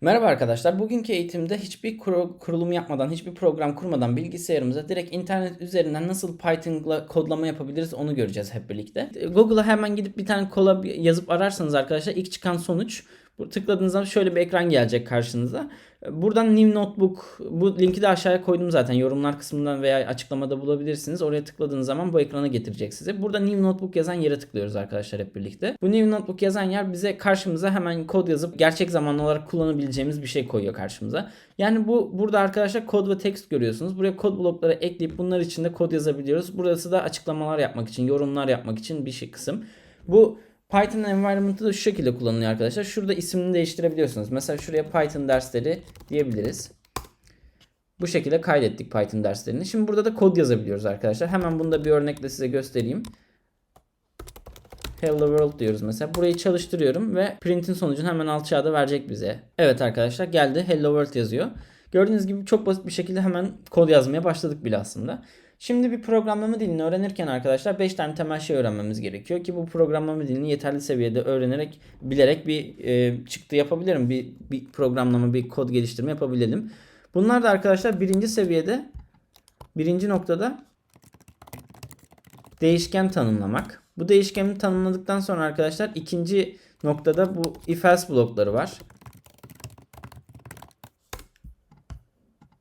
Merhaba arkadaşlar. Bugünkü eğitimde hiçbir kuru- kurulum yapmadan, hiçbir program kurmadan bilgisayarımıza direkt internet üzerinden nasıl Python'la kodlama yapabiliriz onu göreceğiz hep birlikte. Google'a hemen gidip bir tane kola yazıp ararsanız arkadaşlar ilk çıkan sonuç tıkladığınız zaman şöyle bir ekran gelecek karşınıza. Buradan New Notebook bu linki de aşağıya koydum zaten yorumlar kısmından veya açıklamada bulabilirsiniz. Oraya tıkladığınız zaman bu ekrana getirecek sizi. Burada New Notebook yazan yere tıklıyoruz arkadaşlar hep birlikte. Bu New Notebook yazan yer bize karşımıza hemen kod yazıp gerçek zamanlı olarak kullanabileceğimiz bir şey koyuyor karşımıza. Yani bu burada arkadaşlar kod ve text görüyorsunuz. Buraya kod blokları ekleyip bunlar içinde kod yazabiliyoruz. Burası da açıklamalar yapmak için, yorumlar yapmak için bir şey kısım. Bu Python environment'ı da şu şekilde kullanılıyor arkadaşlar. Şurada ismini değiştirebiliyorsunuz. Mesela şuraya Python dersleri diyebiliriz. Bu şekilde kaydettik Python derslerini. Şimdi burada da kod yazabiliyoruz arkadaşlar. Hemen bunu da bir örnekle size göstereyim. Hello World diyoruz mesela. Burayı çalıştırıyorum ve print'in sonucunu hemen aşağıda verecek bize. Evet arkadaşlar geldi. Hello World yazıyor. Gördüğünüz gibi çok basit bir şekilde hemen kod yazmaya başladık bile aslında. Şimdi bir programlama dilini öğrenirken arkadaşlar 5 tane temel şey öğrenmemiz gerekiyor ki bu programlama dilini yeterli seviyede öğrenerek bilerek bir e, çıktı yapabilirim. Bir, bir programlama, bir kod geliştirme yapabilelim. Bunlar da arkadaşlar birinci seviyede birinci noktada değişken tanımlamak. Bu değişkeni tanımladıktan sonra arkadaşlar ikinci noktada bu if else blokları var.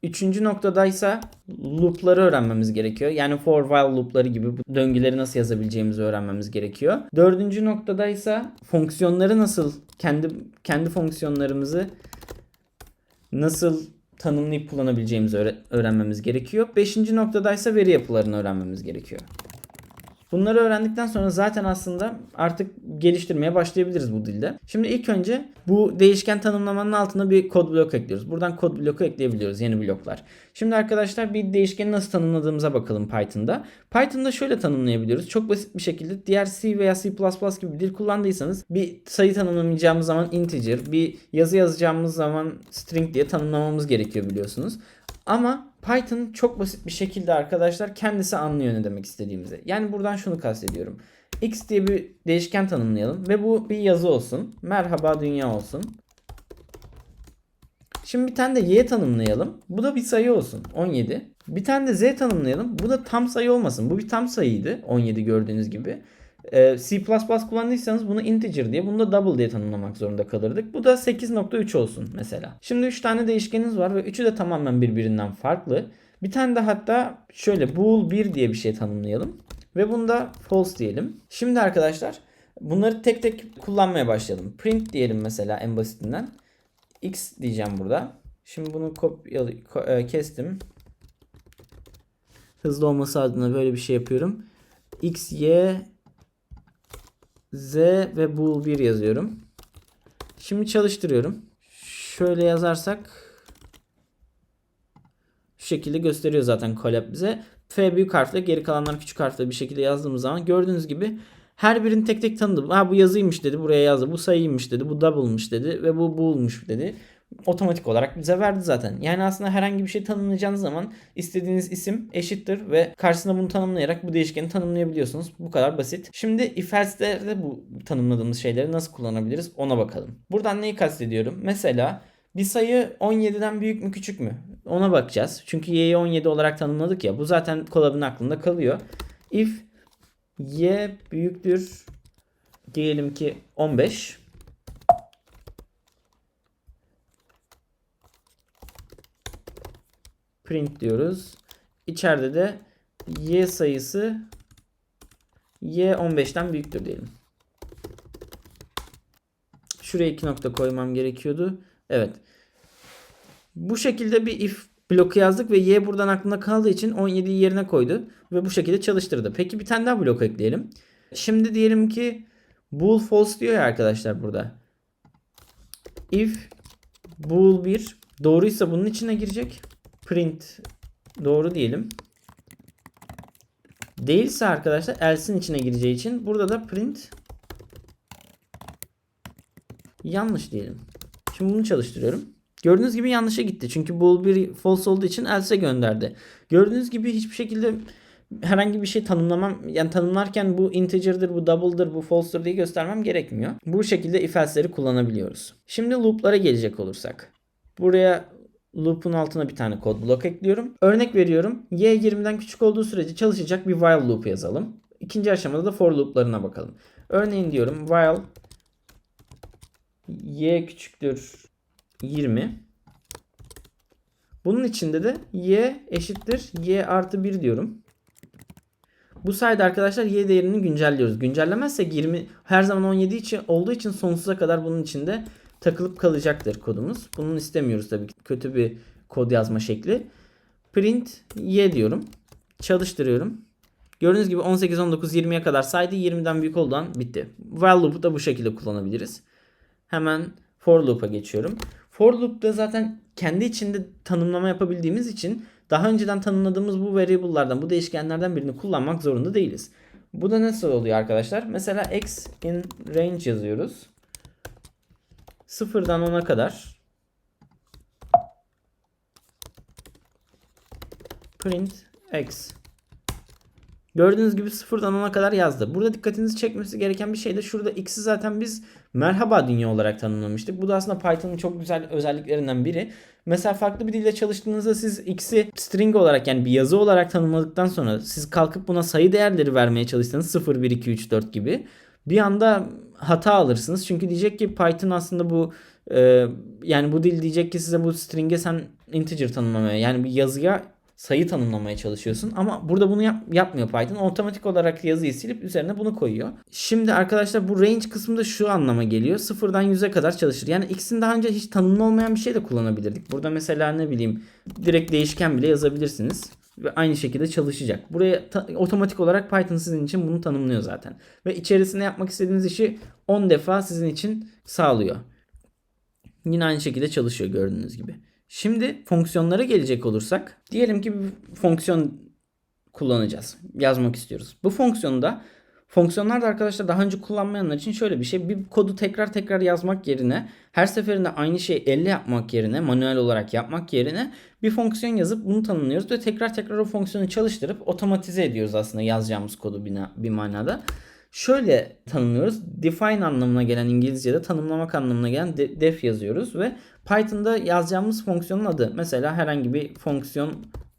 Üçüncü noktadaysa loop'ları öğrenmemiz gerekiyor. Yani for while loop'ları gibi bu döngüleri nasıl yazabileceğimizi öğrenmemiz gerekiyor. Dördüncü noktadaysa fonksiyonları nasıl kendi kendi fonksiyonlarımızı nasıl tanımlayıp kullanabileceğimizi öğre- öğrenmemiz gerekiyor. Beşinci noktadaysa veri yapılarını öğrenmemiz gerekiyor. Bunları öğrendikten sonra zaten aslında artık geliştirmeye başlayabiliriz bu dilde. Şimdi ilk önce bu değişken tanımlamanın altına bir kod blok ekliyoruz. Buradan kod bloku ekleyebiliyoruz yeni bloklar. Şimdi arkadaşlar bir değişkeni nasıl tanımladığımıza bakalım Python'da. Python'da şöyle tanımlayabiliyoruz. Çok basit bir şekilde diğer C veya C++ gibi bir dil kullandıysanız bir sayı tanımlamayacağımız zaman integer, bir yazı yazacağımız zaman string diye tanımlamamız gerekiyor biliyorsunuz. Ama Python çok basit bir şekilde arkadaşlar kendisi anlıyor ne demek istediğimizi. Yani buradan şunu kastediyorum. X diye bir değişken tanımlayalım ve bu bir yazı olsun. Merhaba dünya olsun. Şimdi bir tane de y tanımlayalım. Bu da bir sayı olsun. 17. Bir tane de z tanımlayalım. Bu da tam sayı olmasın. Bu bir tam sayıydı. 17 gördüğünüz gibi. Ee, C++ kullandıysanız bunu integer diye, bunu da double diye tanımlamak zorunda kalırdık. Bu da 8.3 olsun mesela. Şimdi 3 tane değişkeniniz var ve üçü de tamamen birbirinden farklı. Bir tane de hatta şöyle bool 1 diye bir şey tanımlayalım. Ve bunda false diyelim. Şimdi arkadaşlar bunları tek tek kullanmaya başlayalım. Print diyelim mesela en basitinden. X diyeceğim burada. Şimdi bunu kopyalı ko- e, kestim. Hızlı olması adına böyle bir şey yapıyorum. X, Y, Z ve bool 1 yazıyorum. Şimdi çalıştırıyorum. Şöyle yazarsak şu şekilde gösteriyor zaten Colab bize. F büyük harfle geri kalanlar küçük harfle bir şekilde yazdığımız zaman gördüğünüz gibi her birini tek tek tanıdım. Ha bu yazıymış dedi buraya yazdı. Bu sayıymış dedi. Bu double'mış dedi. Ve bu bool'muş dedi. Otomatik olarak bize verdi zaten. Yani aslında herhangi bir şey tanımlayacağınız zaman istediğiniz isim eşittir ve karşısına bunu tanımlayarak bu değişkeni tanımlayabiliyorsunuz. Bu kadar basit. Şimdi if else'lerde bu tanımladığımız şeyleri nasıl kullanabiliriz ona bakalım. Buradan neyi kastediyorum? Mesela bir sayı 17'den büyük mü küçük mü? Ona bakacağız. Çünkü y'yi 17 olarak tanımladık ya. Bu zaten Colab'ın aklında kalıyor. If y büyüktür diyelim ki 15. Print diyoruz. İçeride de y sayısı y 15'ten büyüktür diyelim. Şuraya iki nokta koymam gerekiyordu. Evet. Bu şekilde bir if bloku yazdık ve y buradan aklında kaldığı için 17'yi yerine koydu ve bu şekilde çalıştırdı. Peki bir tane daha blok ekleyelim. Şimdi diyelim ki bool false diyor ya arkadaşlar burada. If bool 1 doğruysa bunun içine girecek. Print doğru diyelim. Değilse arkadaşlar else'in içine gireceği için burada da print yanlış diyelim. Şimdi bunu çalıştırıyorum. Gördüğünüz gibi yanlışa gitti. Çünkü bool bir false olduğu için else gönderdi. Gördüğünüz gibi hiçbir şekilde herhangi bir şey tanımlamam yani tanımlarken bu integer'dır, bu double'dır, bu false'dır diye göstermem gerekmiyor. Bu şekilde if else'leri kullanabiliyoruz. Şimdi loop'lara gelecek olursak. Buraya loop'un altına bir tane kod blok ekliyorum. Örnek veriyorum. Y 20'den küçük olduğu sürece çalışacak bir while loop yazalım. İkinci aşamada da for loop'larına bakalım. Örneğin diyorum while y küçüktür 20. Bunun içinde de y eşittir y artı 1 diyorum. Bu sayede arkadaşlar y değerini güncelliyoruz. Güncellemezsek 20 her zaman 17 için olduğu için sonsuza kadar bunun içinde takılıp kalacaktır kodumuz. Bunun istemiyoruz tabii ki. Kötü bir kod yazma şekli. Print y diyorum. Çalıştırıyorum. Gördüğünüz gibi 18, 19, 20'ye kadar saydı. 20'den büyük olduğundan bitti. While loop'u da bu şekilde kullanabiliriz. Hemen for loop'a geçiyorum. For loop'ta zaten kendi içinde tanımlama yapabildiğimiz için daha önceden tanımladığımız bu variable'lardan, bu değişkenlerden birini kullanmak zorunda değiliz. Bu da nasıl oluyor arkadaşlar? Mesela x in range yazıyoruz. Sıfırdan 10'a kadar print x Gördüğünüz gibi sıfırdan 10'a kadar yazdı. Burada dikkatinizi çekmesi gereken bir şey de şurada x'i zaten biz merhaba dünya olarak tanımlamıştık. Bu da aslında Python'ın çok güzel özelliklerinden biri. Mesela farklı bir dilde çalıştığınızda siz x'i string olarak yani bir yazı olarak tanımladıktan sonra siz kalkıp buna sayı değerleri vermeye çalışsanız 0, 1, 2, 3, 4 gibi bir anda hata alırsınız. Çünkü diyecek ki Python aslında bu e, yani bu dil diyecek ki size bu string'e sen integer tanımlamaya yani bir yazıya sayı tanımlamaya çalışıyorsun. Ama burada bunu yap, yapmıyor Python. Otomatik olarak yazıyı silip üzerine bunu koyuyor. Şimdi arkadaşlar bu range kısmında şu anlama geliyor. Sıfırdan 100'e kadar çalışır. Yani x'in daha önce hiç tanımlı olmayan bir şey de kullanabilirdik. Burada mesela ne bileyim direkt değişken bile yazabilirsiniz. Ve aynı şekilde çalışacak. Buraya otomatik olarak Python sizin için bunu tanımlıyor zaten. Ve içerisinde yapmak istediğiniz işi 10 defa sizin için sağlıyor. Yine aynı şekilde çalışıyor gördüğünüz gibi. Şimdi fonksiyonlara gelecek olursak diyelim ki bir fonksiyon kullanacağız. Yazmak istiyoruz. Bu fonksiyonda fonksiyonlar da arkadaşlar daha önce kullanmayanlar için şöyle bir şey. Bir kodu tekrar tekrar yazmak yerine her seferinde aynı şeyi elle yapmak yerine manuel olarak yapmak yerine bir fonksiyon yazıp bunu tanımlıyoruz ve tekrar tekrar o fonksiyonu çalıştırıp otomatize ediyoruz aslında yazacağımız kodu bir, bir manada. Şöyle tanımlıyoruz. Define anlamına gelen İngilizce'de tanımlamak anlamına gelen def yazıyoruz ve Python'da yazacağımız fonksiyonun adı. Mesela herhangi bir fonksiyon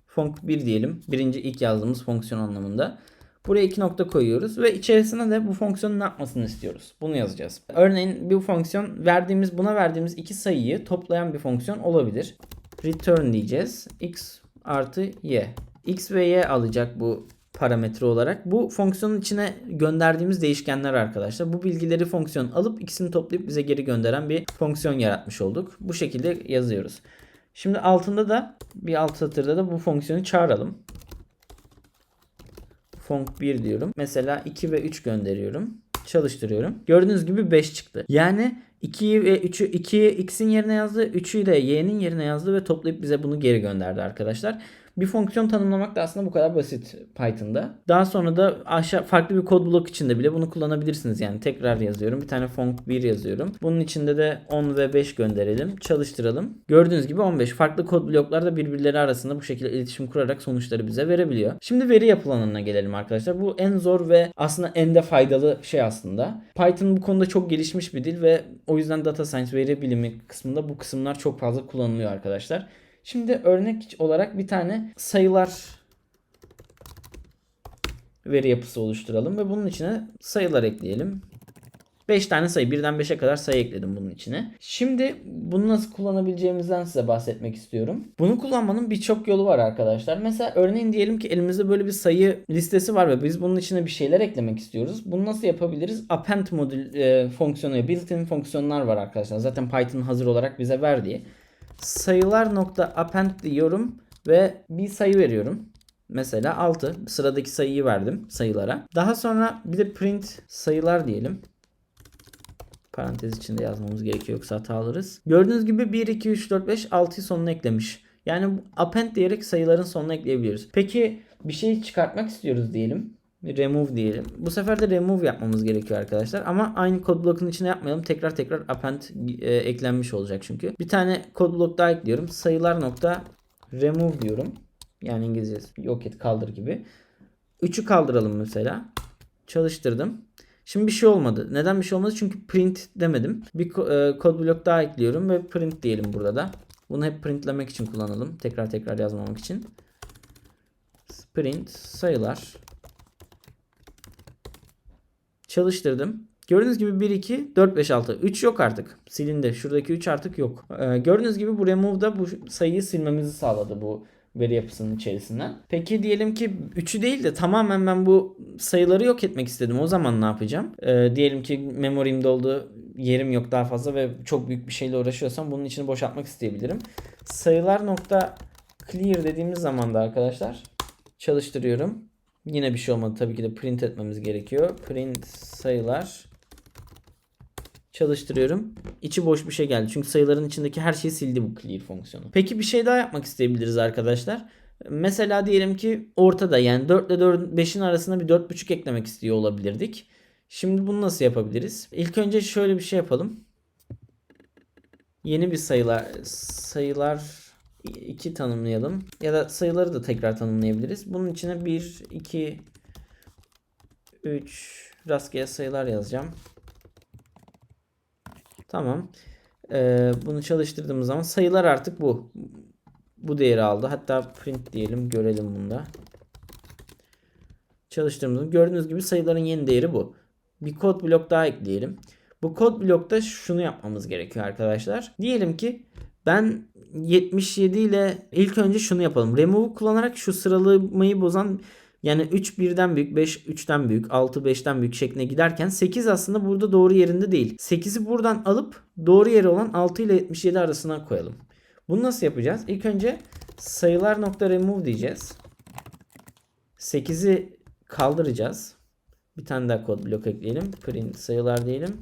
fonk 1 diyelim. Birinci ilk yazdığımız fonksiyon anlamında. Buraya iki nokta koyuyoruz ve içerisine de bu fonksiyonun ne yapmasını istiyoruz. Bunu yazacağız. Örneğin bir fonksiyon verdiğimiz buna verdiğimiz iki sayıyı toplayan bir fonksiyon olabilir. Return diyeceğiz. x artı y. x ve y alacak bu parametre olarak. Bu fonksiyonun içine gönderdiğimiz değişkenler arkadaşlar. Bu bilgileri fonksiyon alıp ikisini toplayıp bize geri gönderen bir fonksiyon yaratmış olduk. Bu şekilde yazıyoruz. Şimdi altında da bir alt satırda da bu fonksiyonu çağıralım. Fonk 1 diyorum. Mesela 2 ve 3 gönderiyorum. Çalıştırıyorum. Gördüğünüz gibi 5 çıktı. Yani 2'yi ve 3'ü 2'yi x'in yerine yazdı. 3'ü de y'nin yerine yazdı ve toplayıp bize bunu geri gönderdi arkadaşlar. Bir fonksiyon tanımlamak da aslında bu kadar basit Python'da. Daha sonra da aşağı farklı bir kod blok içinde bile bunu kullanabilirsiniz. Yani tekrar yazıyorum. Bir tane fonk 1 yazıyorum. Bunun içinde de 10 ve 5 gönderelim. Çalıştıralım. Gördüğünüz gibi 15. Farklı kod bloklar da birbirleri arasında bu şekilde iletişim kurarak sonuçları bize verebiliyor. Şimdi veri yapılanına gelelim arkadaşlar. Bu en zor ve aslında en de faydalı şey aslında. Python bu konuda çok gelişmiş bir dil ve o yüzden data science veri bilimi kısmında bu kısımlar çok fazla kullanılıyor arkadaşlar. Şimdi örnek olarak bir tane sayılar veri yapısı oluşturalım ve bunun içine sayılar ekleyelim. 5 tane sayı birden 5'e kadar sayı ekledim bunun içine. Şimdi bunu nasıl kullanabileceğimizden size bahsetmek istiyorum. Bunu kullanmanın birçok yolu var arkadaşlar. Mesela örneğin diyelim ki elimizde böyle bir sayı listesi var ve biz bunun içine bir şeyler eklemek istiyoruz. Bunu nasıl yapabiliriz? Append modül e, fonksiyonu, built-in fonksiyonlar var arkadaşlar. Zaten Python hazır olarak bize verdiği sayılar nokta append diyorum ve bir sayı veriyorum. Mesela 6 sıradaki sayıyı verdim sayılara. Daha sonra bir de print sayılar diyelim. Parantez içinde yazmamız gerekiyor yoksa hata alırız. Gördüğünüz gibi 1, 2, 3, 4, 5, 6'yı sonuna eklemiş. Yani append diyerek sayıların sonuna ekleyebiliyoruz. Peki bir şey çıkartmak istiyoruz diyelim remove diyelim. Bu sefer de remove yapmamız gerekiyor arkadaşlar. Ama aynı kod blokun içine yapmayalım. Tekrar tekrar append e, eklenmiş olacak çünkü. Bir tane kod blok daha ekliyorum. Sayılar nokta remove diyorum. Yani İngilizce yok et kaldır gibi. 3'ü kaldıralım mesela. Çalıştırdım. Şimdi bir şey olmadı. Neden bir şey olmadı? Çünkü print demedim. Bir e, kod blok daha ekliyorum ve print diyelim burada da. Bunu hep printlemek için kullanalım. Tekrar tekrar yazmamak için. Print sayılar. Çalıştırdım. Gördüğünüz gibi 1, 2, 4, 5, 6. 3 yok artık. Silindi. Şuradaki 3 artık yok. Ee, gördüğünüz gibi bu remove da bu sayıyı silmemizi sağladı bu veri yapısının içerisinden. Peki diyelim ki 3'ü değil de tamamen ben bu sayıları yok etmek istedim. O zaman ne yapacağım? Ee, diyelim ki memorim doldu. Yerim yok daha fazla ve çok büyük bir şeyle uğraşıyorsam bunun içini boşaltmak isteyebilirim. Sayılar nokta clear dediğimiz zaman da arkadaşlar çalıştırıyorum. Yine bir şey olmadı. Tabii ki de print etmemiz gerekiyor. Print sayılar çalıştırıyorum. İçi boş bir şey geldi. Çünkü sayıların içindeki her şeyi sildi bu clear fonksiyonu. Peki bir şey daha yapmak isteyebiliriz arkadaşlar. Mesela diyelim ki ortada yani 4 ile 4, 5'in arasında bir 4.5 eklemek istiyor olabilirdik. Şimdi bunu nasıl yapabiliriz? İlk önce şöyle bir şey yapalım. Yeni bir sayılar sayılar 2 tanımlayalım. Ya da sayıları da tekrar tanımlayabiliriz. Bunun içine 1, 2, 3 rastgele sayılar yazacağım. Tamam. Ee, bunu çalıştırdığımız zaman sayılar artık bu. Bu değeri aldı. Hatta print diyelim görelim bunda. Çalıştırdığımızda gördüğünüz gibi sayıların yeni değeri bu. Bir kod blok daha ekleyelim. Bu kod blokta şunu yapmamız gerekiyor arkadaşlar. Diyelim ki ben 77 ile ilk önce şunu yapalım. Remove kullanarak şu sıralamayı bozan yani 3 1'den büyük, 5 3'ten büyük, 6 5'ten büyük şekline giderken 8 aslında burada doğru yerinde değil. 8'i buradan alıp doğru yeri olan 6 ile 77 arasına koyalım. Bunu nasıl yapacağız? İlk önce sayılar nokta remove diyeceğiz. 8'i kaldıracağız. Bir tane daha kod blok ekleyelim. Print sayılar diyelim.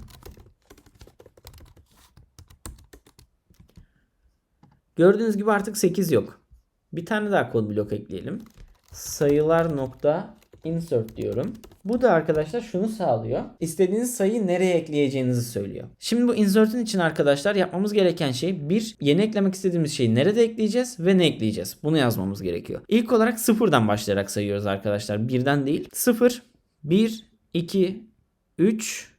Gördüğünüz gibi artık 8 yok. Bir tane daha kod blok ekleyelim. Sayılar nokta insert diyorum. Bu da arkadaşlar şunu sağlıyor. İstediğiniz sayıyı nereye ekleyeceğinizi söylüyor. Şimdi bu insert'ün için arkadaşlar yapmamız gereken şey bir yeni eklemek istediğimiz şeyi nerede ekleyeceğiz ve ne ekleyeceğiz? Bunu yazmamız gerekiyor. İlk olarak sıfırdan başlayarak sayıyoruz arkadaşlar. Birden değil. 0, 1, 2, 3,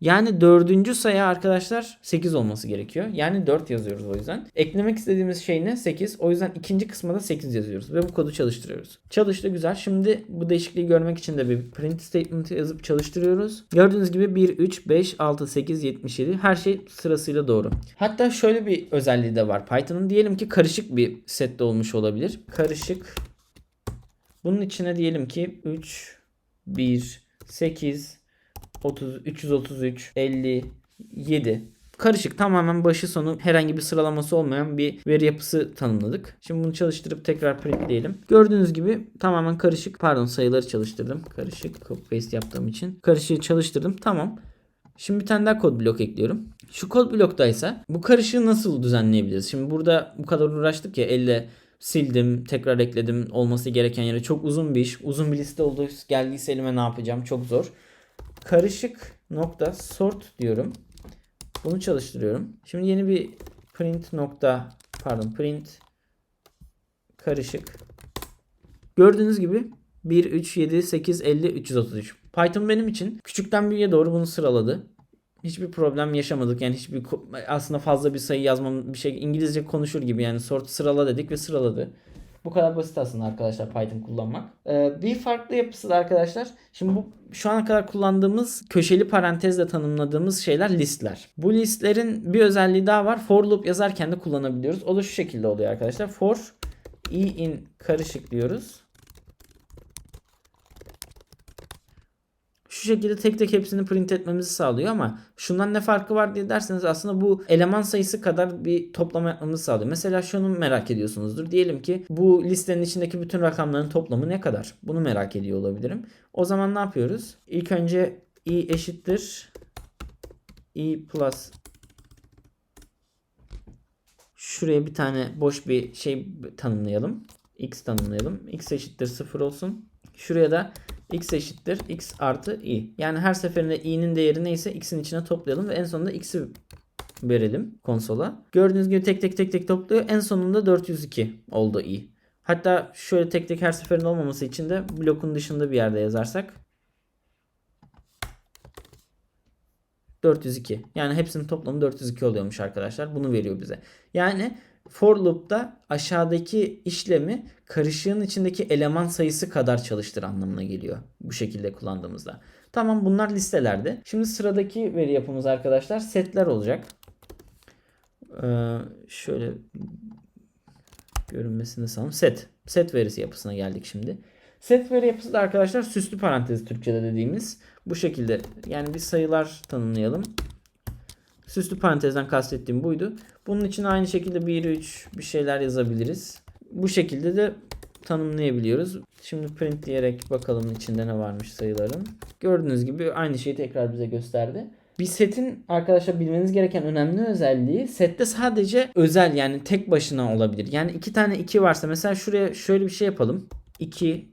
yani dördüncü sayı arkadaşlar 8 olması gerekiyor. Yani 4 yazıyoruz o yüzden. Eklemek istediğimiz şey ne? 8. O yüzden ikinci kısma da 8 yazıyoruz. Ve bu kodu çalıştırıyoruz. Çalıştı güzel. Şimdi bu değişikliği görmek için de bir print statement yazıp çalıştırıyoruz. Gördüğünüz gibi 1, 3, 5, 6, 8, 77 her şey sırasıyla doğru. Hatta şöyle bir özelliği de var Python'ın. Diyelim ki karışık bir sette olmuş olabilir. Karışık. Bunun içine diyelim ki 3, 1, 8, 30, 333, 57. Karışık tamamen başı sonu herhangi bir sıralaması olmayan bir veri yapısı tanımladık. Şimdi bunu çalıştırıp tekrar printleyelim. Gördüğünüz gibi tamamen karışık. Pardon sayıları çalıştırdım. Karışık copy paste yaptığım için. Karışığı çalıştırdım. Tamam. Şimdi bir tane daha kod blok ekliyorum. Şu kod bloktaysa bu karışığı nasıl düzenleyebiliriz? Şimdi burada bu kadar uğraştık ya elle sildim, tekrar ekledim olması gereken yere. Çok uzun bir iş. Uzun bir liste oldu. Geldiyse elime ne yapacağım? Çok zor karışık nokta sort diyorum. Bunu çalıştırıyorum. Şimdi yeni bir print nokta pardon print karışık. Gördüğünüz gibi 1, 3, 7, 8, 50, 333. Python benim için küçükten büyüğe doğru bunu sıraladı. Hiçbir problem yaşamadık. Yani hiçbir aslında fazla bir sayı yazmam bir şey İngilizce konuşur gibi yani sort sırala dedik ve sıraladı. Bu kadar basit aslında arkadaşlar Python kullanmak. Ee, bir farklı yapısı da arkadaşlar. Şimdi bu şu ana kadar kullandığımız köşeli parantezle tanımladığımız şeyler listler. Bu listlerin bir özelliği daha var. For loop yazarken de kullanabiliyoruz. O da şu şekilde oluyor arkadaşlar. For i in karışık diyoruz. Şu şekilde tek tek hepsini print etmemizi sağlıyor ama şundan ne farkı var diye derseniz aslında bu eleman sayısı kadar bir toplama yapmamızı sağlıyor. Mesela şunu merak ediyorsunuzdur. Diyelim ki bu listenin içindeki bütün rakamların toplamı ne kadar? Bunu merak ediyor olabilirim. O zaman ne yapıyoruz? İlk önce i eşittir i plus şuraya bir tane boş bir şey tanımlayalım. x tanımlayalım. x eşittir 0 olsun. Şuraya da x eşittir x artı i. Yani her seferinde i'nin değeri neyse x'in içine toplayalım ve en sonunda x'i verelim konsola. Gördüğünüz gibi tek tek tek tek topluyor. En sonunda 402 oldu i. Hatta şöyle tek tek her seferinde olmaması için de blokun dışında bir yerde yazarsak 402. Yani hepsinin toplamı 402 oluyormuş arkadaşlar. Bunu veriyor bize. Yani for loop'ta aşağıdaki işlemi karışığın içindeki eleman sayısı kadar çalıştır anlamına geliyor. Bu şekilde kullandığımızda. Tamam bunlar listelerde. Şimdi sıradaki veri yapımız arkadaşlar setler olacak. Ee, şöyle görünmesini sağlayalım. Set. Set verisi yapısına geldik şimdi. Set veri yapısı da arkadaşlar süslü parantez Türkçe'de dediğimiz bu şekilde. Yani bir sayılar tanımlayalım. Süslü parantezden kastettiğim buydu. Bunun için aynı şekilde 1, 3 bir şeyler yazabiliriz. Bu şekilde de tanımlayabiliyoruz. Şimdi print diyerek bakalım içinde ne varmış sayıların. Gördüğünüz gibi aynı şeyi tekrar bize gösterdi. Bir setin arkadaşlar bilmeniz gereken önemli özelliği sette sadece özel yani tek başına olabilir. Yani iki tane 2 varsa mesela şuraya şöyle bir şey yapalım. 2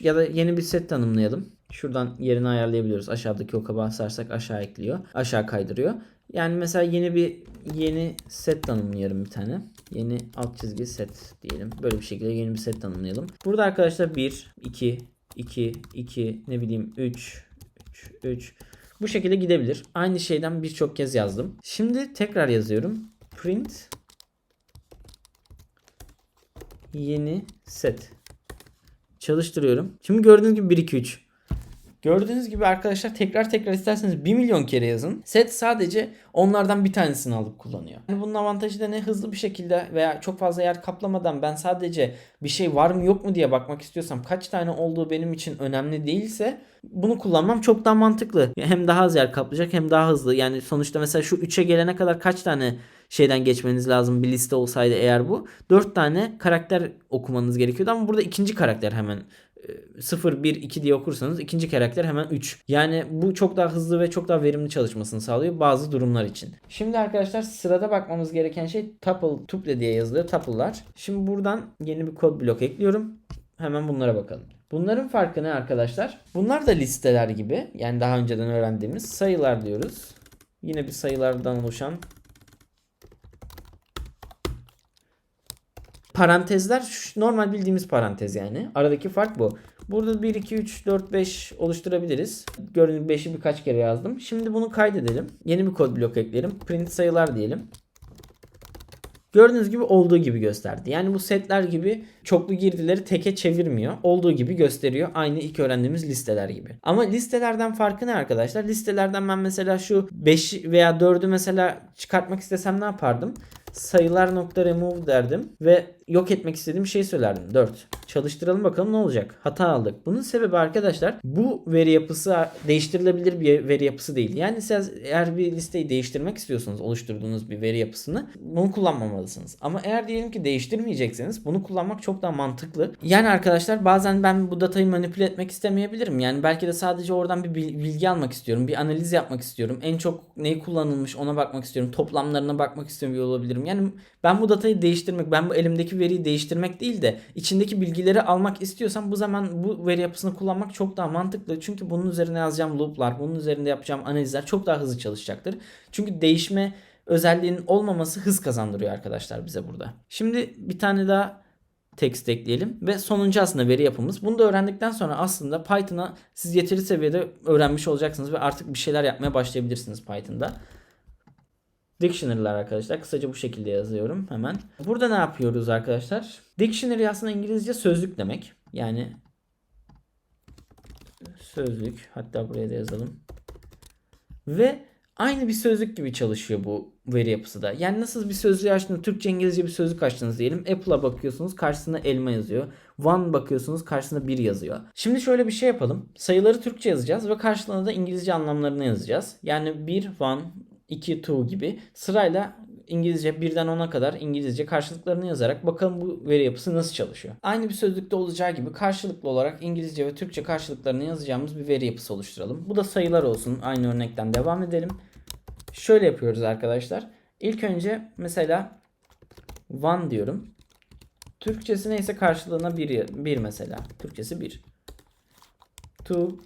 ya da yeni bir set tanımlayalım. Şuradan yerini ayarlayabiliyoruz. Aşağıdaki oka basarsak aşağı ekliyor. Aşağı kaydırıyor. Yani mesela yeni bir yeni set tanımlayalım bir tane. Yeni alt çizgi set diyelim. Böyle bir şekilde yeni bir set tanımlayalım. Burada arkadaşlar 1, 2, 2, 2, ne bileyim 3, 3, 3. Bu şekilde gidebilir. Aynı şeyden birçok kez yazdım. Şimdi tekrar yazıyorum. Print yeni set. Çalıştırıyorum. Şimdi gördüğünüz gibi 1 2 3. Gördüğünüz gibi arkadaşlar tekrar tekrar isterseniz 1 milyon kere yazın. Set sadece onlardan bir tanesini alıp kullanıyor. Yani bunun avantajı da ne hızlı bir şekilde veya çok fazla yer kaplamadan ben sadece bir şey var mı yok mu diye bakmak istiyorsam kaç tane olduğu benim için önemli değilse bunu kullanmam çok daha mantıklı. Hem daha az yer kaplayacak hem daha hızlı. Yani sonuçta mesela şu 3'e gelene kadar kaç tane şeyden geçmeniz lazım bir liste olsaydı eğer bu. 4 tane karakter okumanız gerekiyordu ama burada ikinci karakter hemen 0, 1, 2 diye okursanız ikinci karakter hemen 3. Yani bu çok daha hızlı ve çok daha verimli çalışmasını sağlıyor bazı durumlar için. Şimdi arkadaşlar sırada bakmamız gereken şey tuple, tuple diye yazılıyor. Tuple'lar. Şimdi buradan yeni bir kod blok ekliyorum. Hemen bunlara bakalım. Bunların farkı ne arkadaşlar? Bunlar da listeler gibi. Yani daha önceden öğrendiğimiz sayılar diyoruz. Yine bir sayılardan oluşan parantezler normal bildiğimiz parantez yani. Aradaki fark bu. Burada 1, 2, 3, 4, 5 oluşturabiliriz. Gördüğünüz 5'i birkaç kere yazdım. Şimdi bunu kaydedelim. Yeni bir kod blok ekleyelim. Print sayılar diyelim. Gördüğünüz gibi olduğu gibi gösterdi. Yani bu setler gibi çoklu girdileri teke çevirmiyor. Olduğu gibi gösteriyor. Aynı ilk öğrendiğimiz listeler gibi. Ama listelerden farkı ne arkadaşlar? Listelerden ben mesela şu 5 veya 4'ü mesela çıkartmak istesem ne yapardım? sayılar nokta remove derdim ve yok etmek istediğim şeyi söylerdim. 4. Çalıştıralım bakalım ne olacak. Hata aldık. Bunun sebebi arkadaşlar bu veri yapısı değiştirilebilir bir veri yapısı değil. Yani siz eğer bir listeyi değiştirmek istiyorsanız oluşturduğunuz bir veri yapısını bunu kullanmamalısınız. Ama eğer diyelim ki değiştirmeyecekseniz bunu kullanmak çok daha mantıklı. Yani arkadaşlar bazen ben bu datayı manipüle etmek istemeyebilirim. Yani belki de sadece oradan bir bilgi almak istiyorum. Bir analiz yapmak istiyorum. En çok neyi kullanılmış ona bakmak istiyorum. Toplamlarına bakmak istiyorum olabilirim. Yani ben bu datayı değiştirmek, ben bu elimdeki veriyi değiştirmek değil de içindeki bilgileri almak istiyorsam bu zaman bu veri yapısını kullanmak çok daha mantıklı. Çünkü bunun üzerine yazacağım loop'lar, bunun üzerinde yapacağım analizler çok daha hızlı çalışacaktır. Çünkü değişme özelliğinin olmaması hız kazandırıyor arkadaşlar bize burada. Şimdi bir tane daha text ekleyelim ve sonuncu aslında veri yapımız. Bunu da öğrendikten sonra aslında Python'a siz yeteri seviyede öğrenmiş olacaksınız ve artık bir şeyler yapmaya başlayabilirsiniz Python'da. Dictionary'ler arkadaşlar. Kısaca bu şekilde yazıyorum hemen. Burada ne yapıyoruz arkadaşlar? Dictionary aslında İngilizce sözlük demek. Yani sözlük. Hatta buraya da yazalım. Ve aynı bir sözlük gibi çalışıyor bu veri yapısı da. Yani nasıl bir sözlüğü açtığınız, Türkçe İngilizce bir sözlük açtınız diyelim. Apple'a bakıyorsunuz karşısında elma yazıyor. One bakıyorsunuz karşısında bir yazıyor. Şimdi şöyle bir şey yapalım. Sayıları Türkçe yazacağız ve karşılığında da İngilizce anlamlarını yazacağız. Yani bir one, 2 to gibi sırayla İngilizce birden 10'a kadar İngilizce karşılıklarını yazarak bakalım bu veri yapısı nasıl çalışıyor. Aynı bir sözlükte olacağı gibi karşılıklı olarak İngilizce ve Türkçe karşılıklarını yazacağımız bir veri yapısı oluşturalım. Bu da sayılar olsun. Aynı örnekten devam edelim. Şöyle yapıyoruz arkadaşlar. İlk önce mesela one diyorum. Türkçesi neyse karşılığına bir, bir mesela. Türkçesi bir. Two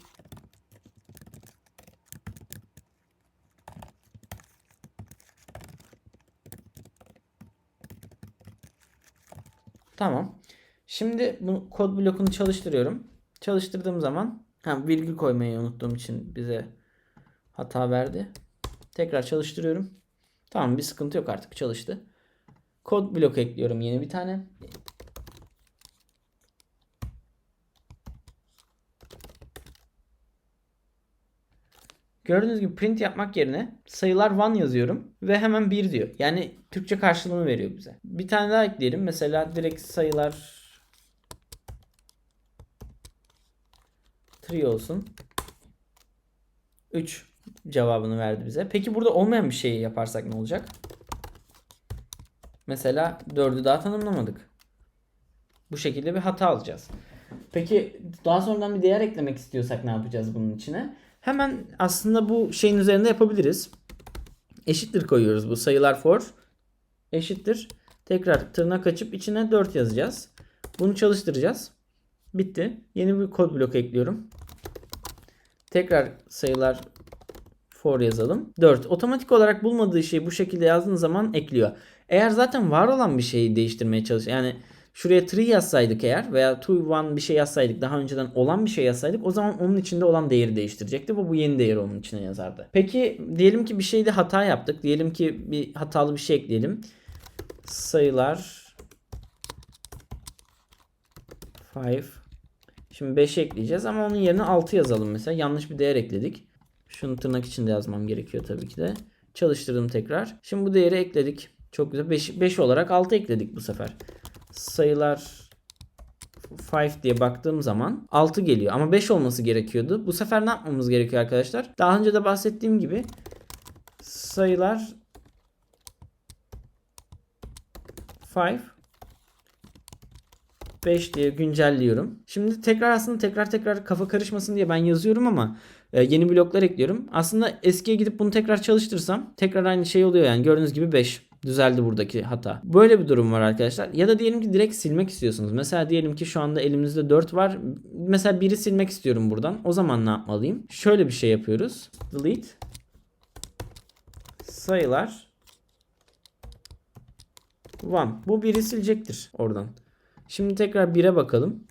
Tamam. Şimdi bu kod blokunu çalıştırıyorum. Çalıştırdığım zaman ha, virgül koymayı unuttuğum için bize hata verdi. Tekrar çalıştırıyorum. Tamam bir sıkıntı yok artık çalıştı. Kod blok ekliyorum yeni bir tane. Gördüğünüz gibi print yapmak yerine sayılar 1 yazıyorum ve hemen 1 diyor. Yani Türkçe karşılığını veriyor bize. Bir tane daha ekleyelim. Mesela direkt sayılar 3 olsun. 3 cevabını verdi bize. Peki burada olmayan bir şeyi yaparsak ne olacak? Mesela 4'ü daha tanımlamadık. Bu şekilde bir hata alacağız. Peki daha sonradan bir değer eklemek istiyorsak ne yapacağız bunun içine? Hemen aslında bu şeyin üzerinde yapabiliriz. Eşittir koyuyoruz bu sayılar for. Eşittir. Tekrar tırnak açıp içine 4 yazacağız. Bunu çalıştıracağız. Bitti. Yeni bir kod bloku ekliyorum. Tekrar sayılar for yazalım. 4. Otomatik olarak bulmadığı şeyi bu şekilde yazdığın zaman ekliyor. Eğer zaten var olan bir şeyi değiştirmeye çalış yani şuraya tree yazsaydık eğer veya to one bir şey yazsaydık daha önceden olan bir şey yazsaydık o zaman onun içinde olan değeri değiştirecekti ve bu yeni değeri onun içine yazardı. Peki diyelim ki bir şeyde hata yaptık. Diyelim ki bir hatalı bir şey ekleyelim. Sayılar 5 Şimdi 5 ekleyeceğiz ama onun yerine 6 yazalım mesela. Yanlış bir değer ekledik. Şunu tırnak içinde yazmam gerekiyor tabii ki de. Çalıştırdım tekrar. Şimdi bu değeri ekledik. Çok güzel. 5, 5 olarak 6 ekledik bu sefer. Sayılar 5 diye baktığım zaman 6 geliyor. Ama 5 olması gerekiyordu. Bu sefer ne yapmamız gerekiyor arkadaşlar? Daha önce de bahsettiğim gibi sayılar 5 5 diye güncelliyorum. Şimdi tekrar aslında tekrar tekrar kafa karışmasın diye ben yazıyorum ama e, yeni bloklar ekliyorum. Aslında eskiye gidip bunu tekrar çalıştırsam tekrar aynı şey oluyor yani. Gördüğünüz gibi 5 düzeldi buradaki hata. Böyle bir durum var arkadaşlar. Ya da diyelim ki direkt silmek istiyorsunuz. Mesela diyelim ki şu anda elimizde 4 var. Mesela biri silmek istiyorum buradan. O zaman ne yapmalıyım? Şöyle bir şey yapıyoruz. Delete sayılar 1. Bu biri silecektir oradan. Şimdi tekrar 1'e bakalım.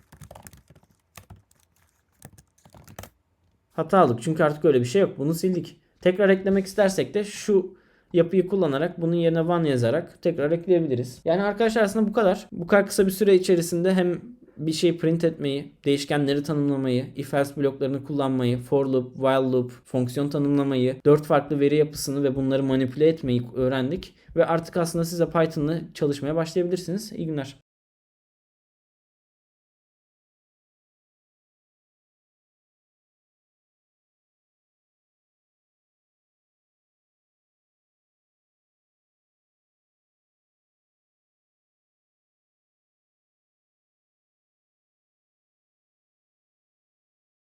Hatalık çünkü artık öyle bir şey yok. Bunu sildik. Tekrar eklemek istersek de şu yapıyı kullanarak bunun yerine one yazarak tekrar ekleyebiliriz. Yani arkadaşlar aslında bu kadar. Bu kadar kısa bir süre içerisinde hem bir şey print etmeyi, değişkenleri tanımlamayı, if else bloklarını kullanmayı, for loop, while loop, fonksiyon tanımlamayı, dört farklı veri yapısını ve bunları manipüle etmeyi öğrendik. Ve artık aslında size Python'la çalışmaya başlayabilirsiniz. İyi günler.